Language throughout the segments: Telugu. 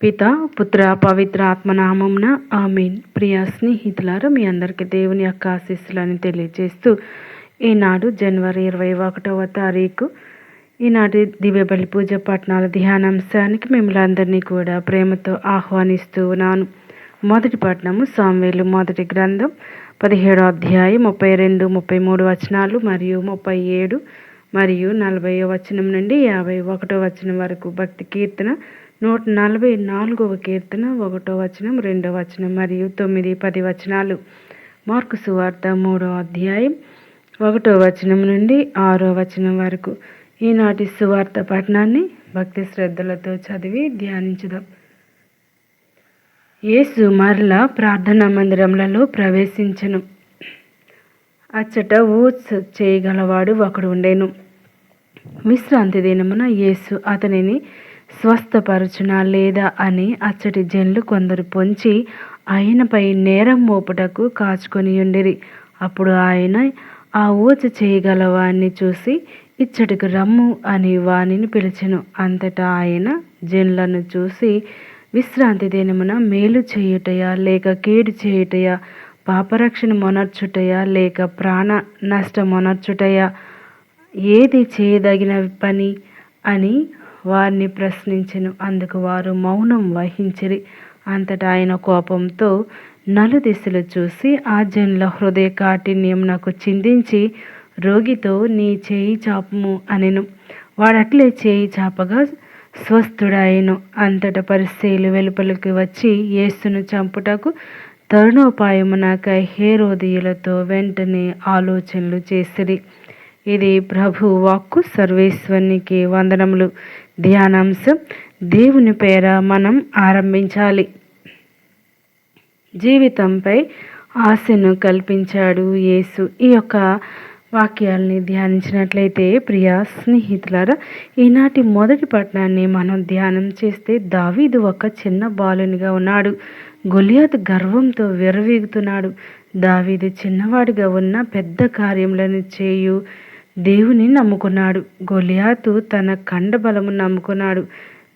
పిత పుత్ర పవిత్ర ఆత్మనామంన ఆమీన్. ప్రియ స్నేహితులారా మీ అందరికీ దేవుని యొక్క ఆశీస్సులని తెలియజేస్తూ ఈనాడు జనవరి ఇరవై ఒకటవ తారీఖు ఈనాటి దివ్యబలి పూజ పట్టణాల ధ్యానాంశానికి మిమ్మల్ని అందరినీ కూడా ప్రేమతో ఆహ్వానిస్తూ ఉన్నాను. మొదటి పట్టణము సామ్వేలు మొదటి గ్రంథం పదిహేడో అధ్యాయం ముప్పై రెండు ముప్పై మూడు వచనాలు మరియు ముప్పై ఏడు మరియు నలభై వచనం నుండి యాభై ఒకటో వచనం వరకు భక్తి కీర్తన నూట నలభై నాలుగవ కీర్తన ఒకటో వచనం రెండో వచనం మరియు తొమ్మిది పది వచనాలు. మార్కు సువార్త మూడో అధ్యాయం ఒకటో వచనం నుండి ఆరో వచనం వరకు. ఈనాటి సువార్త పఠనాన్ని భక్తి శ్రద్ధలతో చదివి ధ్యానించుదాం. యేసు మరలా ప్రార్థనా మందిరములలో ప్రవేశించను. అచ్చట ఊచ్ చేయగలవాడు ఒకడు ఉండేను. విశ్రాంతి దినమున యేసు అతనిని స్వస్థపరచునా లేదా అని అచ్చటి జన్లు కొందరు పొంచి ఆయనపై నేరం మోపుటకు కాచుకొని ఉండిరి. అప్పుడు ఆయన ఆ ఊచ చేయగలవాన్ని చూసి ఇచ్చటికి రమ్ము అని వానిని పిలిచెను. అంతటా ఆయన జన్లను చూసి విశ్రాంతి దినమున మేలు చేయుటయా లేక కీడు చేయుటయా పాపరక్షణ మొనర్చుటయా లేక ప్రాణ నష్ట మొనర్చుటయా ఏది చేయదగిన పని అని వారిని ప్రశ్నించెను. అందుకు వారు మౌనం వహించిరి. అంతటా ఆయన కోపంతో నలుదిశలు చూసి ఆ జనుల హృదయ కాఠిన్యం నాకు చిందించి రోగితో నీ చేయి చాపము అనెను. వాడట్లే చేయి చాపగా స్వస్థుడాయను అంతట పరిస్థితులు వెలుపలికి వచ్చి యేసును చంపుటకు తరుణోపాయమునకై హేరోదయులతో వెంటనే ఆలోచనలు చేసిరి. ఇది ప్రభు వాక్కు సర్వేశ్వరునికి వందనములు. ధ్యానాంశం దేవుని పేర మనం ఆరంభించాలి. జీవితంపై ఆశను కల్పించాడు యేసు. ఈ యొక్క వాక్యాలని ధ్యానించినట్లయితే ప్రియ స్నేహితులారా ఈనాటి మొదటి పట్టణాన్ని మనం ధ్యానం చేస్తే దావీదు ఒక చిన్న బాలునిగా ఉన్నాడు. గొలియాత్ గర్వంతో విరవీగుతున్నాడు దావీదు చిన్నవాడిగా ఉన్న పెద్ద కార్యములను చేయు దేవుని నమ్ముకున్నాడు. గొలియాతు తన కండబలము నమ్ముకున్నాడు.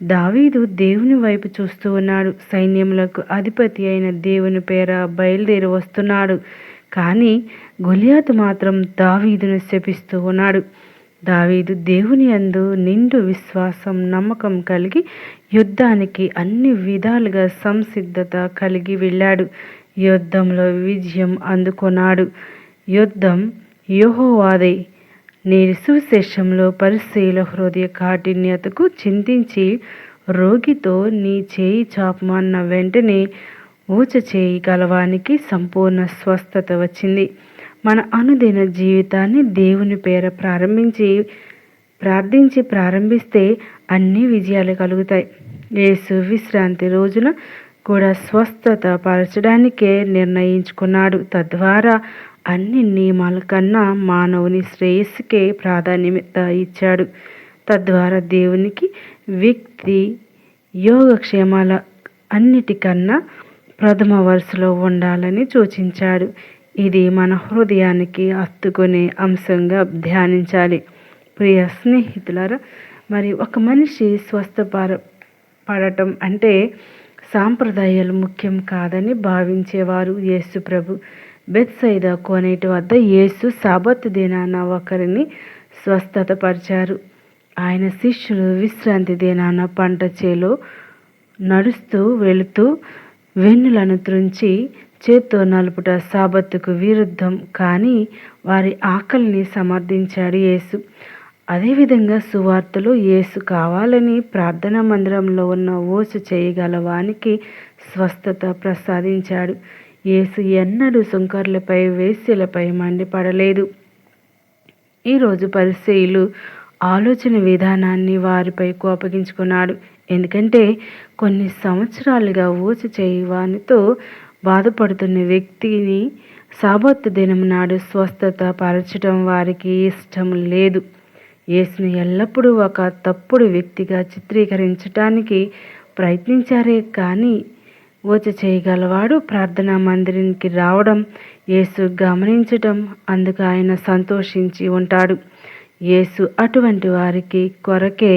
దావీదు దేవుని వైపు చూస్తూ ఉన్నాడు. సైన్యములకు అధిపతి అయిన దేవుని పేర బయలుదేరి వస్తున్నాడు. కానీ గొలియాతు మాత్రం దావీదును శపిస్తూ ఉన్నాడు. దావీదు దేవుని అందు నిండు విశ్వాసం నమ్మకం కలిగి యుద్ధానికి అన్ని విధాలుగా సంసిద్ధత కలిగి వెళ్ళాడు. యుద్ధంలో విజయం అందుకున్నాడు. యుద్ధం యోహోవాదే. నేటి సువిశేషంలో పరిశీల హృదయ కాఠిన్యతకు చింతించి రోగితో నీ చేయి చాపమన్న వెంటనే ఊచ చేయి గలవానికి సంపూర్ణ స్వస్థత వచ్చింది. మన అనుదిన జీవితాన్ని దేవుని పేర ప్రారంభించి ప్రార్థించి ప్రారంభిస్తే అన్ని విజయాలు కలుగుతాయి. యేసు విశ్రాంతి రోజున కూడా స్వస్థత పరచడానికే నిర్ణయించుకున్నాడు. తద్వారా అన్ని నియమాల కన్నా మానవుని శ్రేయస్సుకే ప్రాధాన్యత ఇచ్చాడు. తద్వారా దేవునికి వ్యక్తి యోగక్షేమాల అన్నిటికన్నా ప్రథమ వరుసలో ఉండాలని సూచించాడు. ఇది మన హృదయానికి అత్తుకునే అంశంగా ధ్యానించాలి. ప్రియ స్నేహితులారా మరి ఒక మనిషి స్వస్థపర పడటం అంటే సాంప్రదాయాలు ముఖ్యం కాదని భావించేవారు యేసు ప్రభు బెత్సైదా కోనేటి వద్ద యేసు సాబత్ దినాన ఒకరిని స్వస్థత పరిచారు ఆయన శిష్యులు విశ్రాంతి దినాన పంట చేలో నడుస్తూ వెళుతూ వెన్నులను త్రుంచి చేత్తో నలుపుట సాబత్తుకు విరుద్ధం. కానీ వారి ఆకలిని సమర్థించాడు యేసు. అదేవిధంగా సువార్తలు యేసు కావాలని ప్రార్థనా మందిరంలో ఉన్న ఓసు చేయగల వానికి స్వస్థత ప్రసాదించాడు. యేసు ఎన్నడూ సుంకర్లపై వేశ్యలపై మండిపడలేదు. ఈరోజు పరిశీలు ఆలోచన విధానాన్ని వారిపై కోపగించుకున్నాడు. ఎందుకంటే కొన్ని సంవత్సరాలుగా ఊచ చేయవానితో బాధపడుతున్న వ్యక్తిని సాబత్తు దినం నాడు స్వస్థత పరచడం వారికి ఇష్టం లేదు. యేసును ఎల్లప్పుడూ ఒక తప్పుడు వ్యక్తిగా చిత్రీకరించడానికి ప్రయత్నించారే కానీ ఊచ చేయగలవాడు ప్రార్థనా మందిరానికి రావడం యేసు గమనించటం అందుకు ఆయన సంతోషించి ఉంటాడు. యేసు అటువంటి వారికి కొరకే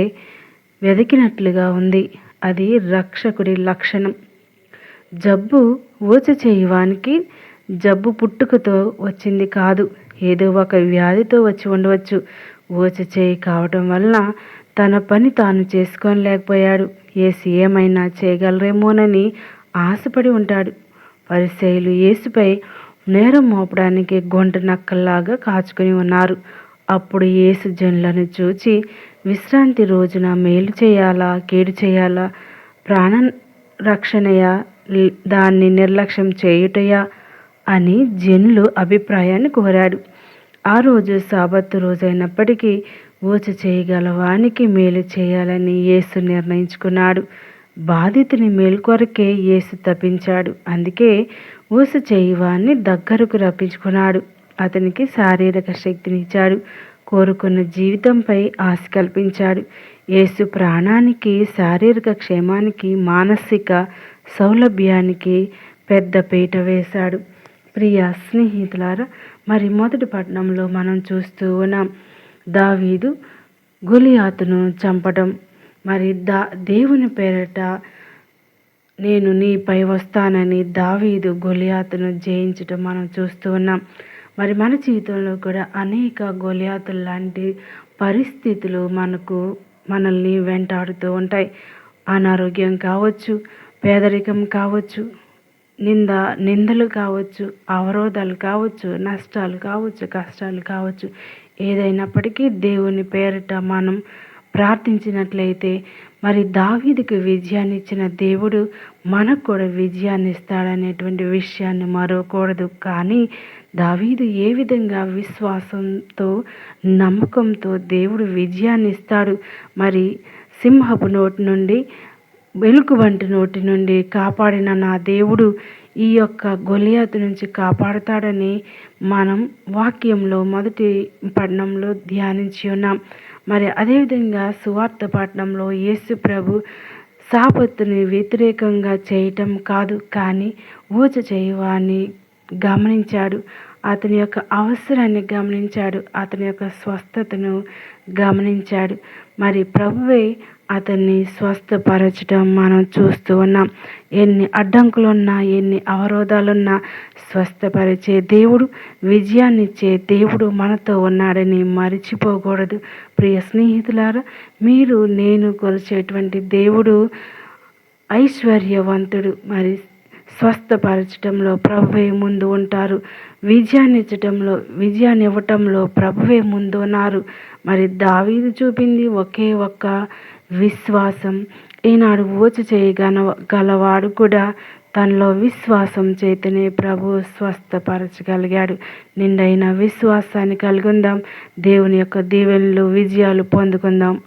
వెతికినట్లుగా ఉంది. అది రక్షకుడి లక్షణం. జబ్బు ఊచ చేయవానికి జబ్బు పుట్టుకతో వచ్చింది కాదు. ఏదో ఒక వ్యాధితో వచ్చి ఉండవచ్చు. ఊచ చేయి కావటం వలన తన పని తాను చేసుకోలేకపోయాడు. ఏసు ఏమైనా చేయగలరేమోనని ఆశపడి ఉంటాడు. పరిశైలు యేసుపై నేరం మోపడానికి గొంట నక్కల్లాగా కాచుకొని ఉన్నారు. అప్పుడు యేసు జనులను చూచి విశ్రాంతి రోజున మేలు చేయాలా? కీడు చేయాలా? ప్రాణ రక్షణయా దాన్ని నిర్లక్ష్యం చేయుటయా? అని జనులు అభిప్రాయాన్ని కోరాడు. ఆ రోజు సాబత్తు రోజైనప్పటికీ ఊచ చేయగలవానికి మేలు చేయాలని యేసు నిర్ణయించుకున్నాడు. బాధితుని మేల్కొరకే యేసు తప్పించాడు. అందుకే ఊస చేయవాన్ని దగ్గరకు రప్పించుకున్నాడు. అతనికి శారీరక శక్తినిచ్చాడు. కోరుకున్న జీవితంపై ఆశ కల్పించాడు. యేసు ప్రాణానికి శారీరక క్షేమానికి మానసిక సౌలభ్యానికి పెద్ద పీట వేశాడు. ప్రియ స్నేహితులారా మరి మొదటి పట్టణంలో మనం చూస్తూ ఉన్నాం. దావీదు గులియాతును చంపడం మరి దా దేవుని పేరట నేను నీపై వస్తానని దావీదు గొలియాతును జయించటం మనం చూస్తూ ఉన్నాం. మరి మన జీవితంలో కూడా అనేక గొలియాతులు లాంటి పరిస్థితులు మనకు మనల్ని వెంటాడుతూ ఉంటాయి. అనారోగ్యం కావచ్చు పేదరికం కావచ్చు నింద నిందలు కావచ్చు అవరోధాలు కావచ్చు నష్టాలు కావచ్చు కష్టాలు కావచ్చు. ఏదైనప్పటికీ దేవుని పేరిట మనం ప్రార్థించినట్లయితే మరి దావీదికి విజయాన్ని ఇచ్చిన దేవుడు మనకు కూడా విజయాన్ని ఇస్తాడనేటువంటి విషయాన్ని మరవకూడదు. కానీ దావీదు ఏ విధంగా విశ్వాసంతో నమ్మకంతో దేవుడు విజయాన్ని ఇస్తాడు? మరి సింహపు నోటి నుండి వెలుగు వంటి నోటి నుండి కాపాడిన నా దేవుడు ఈ యొక్క గొలియాతు నుంచి కాపాడుతాడని మనం వాక్యంలో మొదటి పట్టణంలో ధ్యానించి ఉన్నాం. మరి అదేవిధంగా సువార్త పట్టణంలో యేసు ప్రభు సాపత్తుని వ్యతిరేకంగా చేయటం కాదు కానీ ఊచ చేయవాన్ని గమనించాడు. అతని యొక్క అవసరాన్ని గమనించాడు అతని యొక్క స్వస్థతను గమనించాడు. మరి ప్రభువే అతన్ని స్వస్థపరచడం మనం చూస్తూ ఉన్నాం. ఎన్ని అడ్డంకులున్నా ఎన్ని అవరోధాలున్నా స్వస్థపరిచే దేవుడు విజయాన్నిచ్చే దేవుడు మనతో ఉన్నాడని మరిచిపోకూడదు. ప్రియ స్నేహితులారా మీరు నేను కొలిచేటువంటి దేవుడు ఐశ్వర్యవంతుడు. మరి స్వస్థపరచడంలో ప్రభువే ముందు ఉంటారు. విజయాన్ని ఇచ్చటంలో విజయాన్ని ఇవ్వటంలో ప్రభువే ముందు ఉన్నారు మరి దావీదు చూపింది ఒకే ఒక్క విశ్వాసం. ఈనాడు ఓచి చేయగల గలవాడు కూడా తనలో విశ్వాసం చేతనే ప్రభు స్వస్థపరచగలిగాడు. నిండైన విశ్వాసాన్ని కలుగుందాం దేవుని యొక్క దీవెనలు విజయాలు పొందుకుందాం.